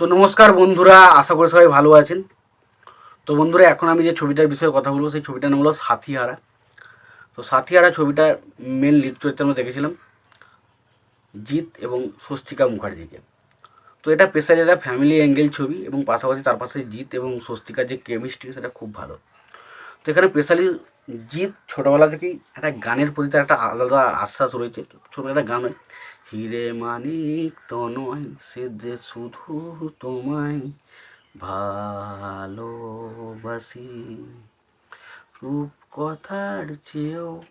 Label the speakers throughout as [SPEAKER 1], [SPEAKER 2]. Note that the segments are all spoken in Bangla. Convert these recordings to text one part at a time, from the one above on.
[SPEAKER 1] তো নমস্কার বন্ধুরা, আশা করি সবাই ভালো আছেন। তো বন্ধুরা, এখন আমি যে ছবিটার বিষয়ে কথা বলব, সেই ছবিটার নাম হলো সাথীহারা। তো সাথীহারা ছবিটা মেন লিড চরিত্রে আমরা দেখেছিলাম, জিৎ এবং স্বস্তিকা মুখার্জিকে। তো এটা পেশার একটা ফ্যামিলি অ্যাঙ্গেল ছবি এবং পাশাপাশি তার পাশে জিৎ এবং স্বস্তিকার যে কেমিস্ট্রি সেটা খুব ভালো। তো এখানে স্পেশালি জিৎ ছোটোবেলা থেকেই একটা গানের প্রতি তার একটা আলাদা আশ্বাস রয়েছে। ছোটো একটা গান হয়, হিরে মানিক তো নয় সে যে শুধু তোমায় ভালোবাসি। রূপ কথার চেয়েও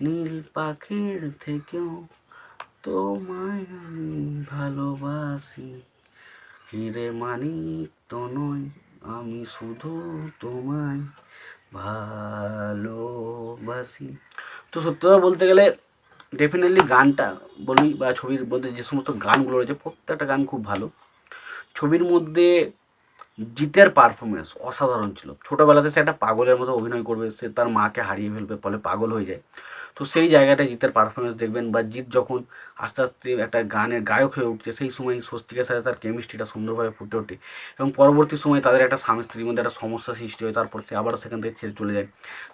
[SPEAKER 1] নীল পাখির থেকেও তোমায় ভালোবাসি। হিরে মানিক তো নয় আমি শুধু তোমায় ভালোবাসি। তো সত্যি কথা বলতে গেলে ডেফিনেটলি গানটা বলি বা ছবির মধ্যে যে সমস্ত গানগুলো রয়েছে, প্রত্যেকটা গান খুব ভালো। ছবির মধ্যে জিতের পারফরমেন্স অসাধারণ ছিল। ছোটোবেলাতে সে একটা পাগলের মতো অভিনয় করবে, সে তার মাকে হারিয়ে ফেলবে, ফলে পাগল হয়ে যায়। তো সেই জায়গাটায় জিতের পারফরমেন্স দেখবেন। বা জিৎ যখন আস্তে আস্তে একটা গানের গায়ক হয়ে উঠছে, সেই সময় স্বস্তিকের সাথে তার কেমিস্ট্রিটা সুন্দরভাবে ফুটে ওঠে এবং পরবর্তী সময়ে তাদের একটা স্বামী স্ত্রীর মধ্যে একটা সমস্যা সৃষ্টি হয়, তারপর সে আবার সেখান থেকে ছেড়ে চলে যায়।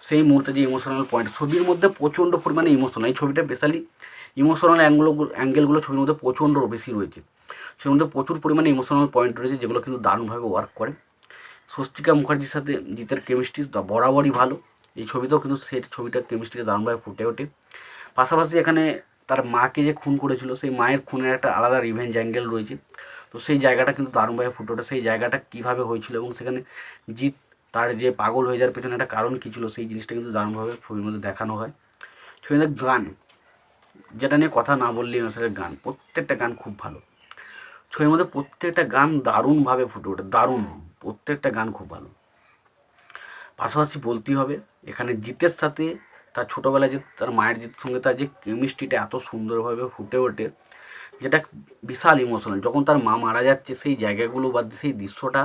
[SPEAKER 1] সেই মুহূর্তে যে ইমোশনাল পয়েন্ট ছবির মধ্যে প্রচণ্ড পরিমাণে ইমোশনাল এই ছবিটা স্পেশালি ইমোশনাল অ্যাঙ্গুলো অ্যাঙ্গেলগুলো ছবির মধ্যে প্রচণ্ড বেশি রয়েছে। সের মধ্যে প্রচুর পরিমাণে ইমোশনাল পয়েন্ট রয়েছে, যেগুলো কিন্তু দারুণভাবে ওয়ার্ক করে। স্বস্তিকা মুখার্জির সাথে জিতের কেমিস্ট্রি বরাবরই ভালো। এই ছবিতেও কিন্তু সে ছবিটার কেমিস্ট্রিটা দারুণভাবে ফুটে ওঠে। পাশাপাশি এখানে তার মাকে যে খুন করেছিল, সেই মায়ের খুনের একটা আলাদা রিভেঞ্জ অ্যাঙ্গেল রয়েছে। তো সেই জায়গাটা কিন্তু দারুণভাবে ফুটে ওঠে। সেই জায়গাটা কীভাবে হয়েছিল এবং সেখানে জিৎ তার যে পাগল হয়ে যাওয়ার পেছনে একটা কারণ কী ছিল, সেই জিনিসটা কিন্তু দারুণভাবে ছবির মধ্যে দেখানো হয়। ছবিতে গান, যেটা নিয়ে কথা না বললেই না সেটা গান। প্রত্যেকটা গান খুব ভালো। ছবির মধ্যে প্রত্যেকটা গান দারুণভাবে ফুটে ওঠে, দারুণ। প্রত্যেকটা গান খুব ভালো। পাশাপাশি বলতেই হবে, এখানে জিতের সাথে তার ছোটোবেলায় যে তার মায়ের জিতের সঙ্গে তার যে কেমিস্ট্রিটা এত সুন্দরভাবে ফুটে ওঠে, যেটা বিশাল ইমোশনাল যখন তার মা মারা যাচ্ছে, সেই জায়গাগুলো বা সেই দৃশ্যটা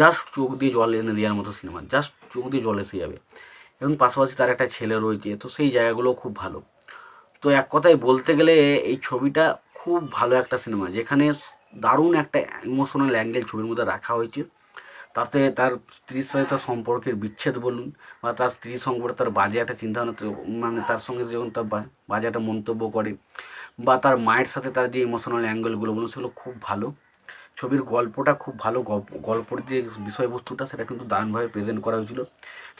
[SPEAKER 1] জাস্ট চোখ দিয়ে জল এনে দেওয়ার মতো সিনেমা জাস্ট চোখ দিয়ে জল এসে যাবে। এবং পাশাপাশি তার একটা ছেলে রয়েছে, তো সেই জায়গাগুলো খুব ভালো। তো এক কথায় বলতে গেলে, এই ছবিটা খুব ভালো একটা সিনেমা যেখানে দারুণ একটা ইমোশনাল অ্যাঙ্গেল ছবির মধ্যে রাখা হয়েছে। তাতে তার স্ত্রীর সাথে তার সম্পর্কের বিচ্ছেদ বলুন বা তার স্ত্রী সম্পর্কে তার বাজে একটা চিন্তাভাবনা মানে তার সঙ্গে যখন তার বাজে একটা মন্তব্য করে বা তার মায়ের সাথে তার যে ইমোশনাল অ্যাঙ্গেলগুলো বলুন সেগুলো খুব ভালো। ছবির গল্পটা খুব ভালো গল্প, গল্পের যে বিষয়বস্তুটা সেটা কিন্তু দারুণভাবে প্রেজেন্ট করা হয়েছিল।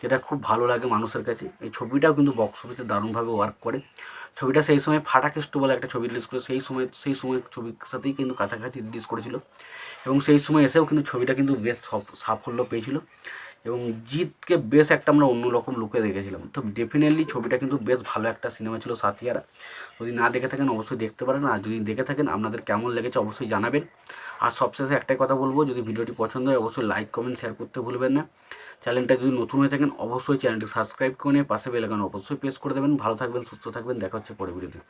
[SPEAKER 1] সেটা খুব ভালো লাগে মানুষের কাছে। এই ছবিটাও কিন্তু বক্স অফিসে দারুণভাবে ওয়ার্ক করে। ছবিটা সেই সময় ফাটাকেষ্ট বলে একটা ছবি রিলিজ করে, সেই সময় সেই সময় ছবির সাথেই কিন্তু কাছাকাছি রিলিজ করেছিল। এবং সেই সময় এসেও কিন্তু ছবিটা কিন্তু বেশ সাফল্য পেয়েছিল। এবং জিতকে বেশ একটা আমরা অন্যরকম লুকে দেখেছিলাম। তো ডেফিনেটলি ছবিটা কিন্তু বেশ ভালো একটা সিনেমা ছিল সাথিয়ারা। যদি না দেখে থাকেন, অবশ্যই দেখতে পারেন। আর যদি দেখে থাকেন, আপনাদের কেমন লেগেছে, অবশ্যই জানাবেন। আর সবশেষে একটাই কথা বলব, যদি ভিডিওটি পছন্দ হয় অবশ্যই লাইক কমেন্ট শেয়ার করতে ভুলবেন না। চ্যানেলটা যদি নতুন হয়ে থাকেন অবশ্যই চ্যানেলটি সাবস্ক্রাইব করে নিয়ে পাশে বেলাকান অবশ্যই প্রেস করে দেবেন। ভালো থাকবেন, সুস্থ থাকবেন, দেখা হচ্ছে পরে ভিডিওতে।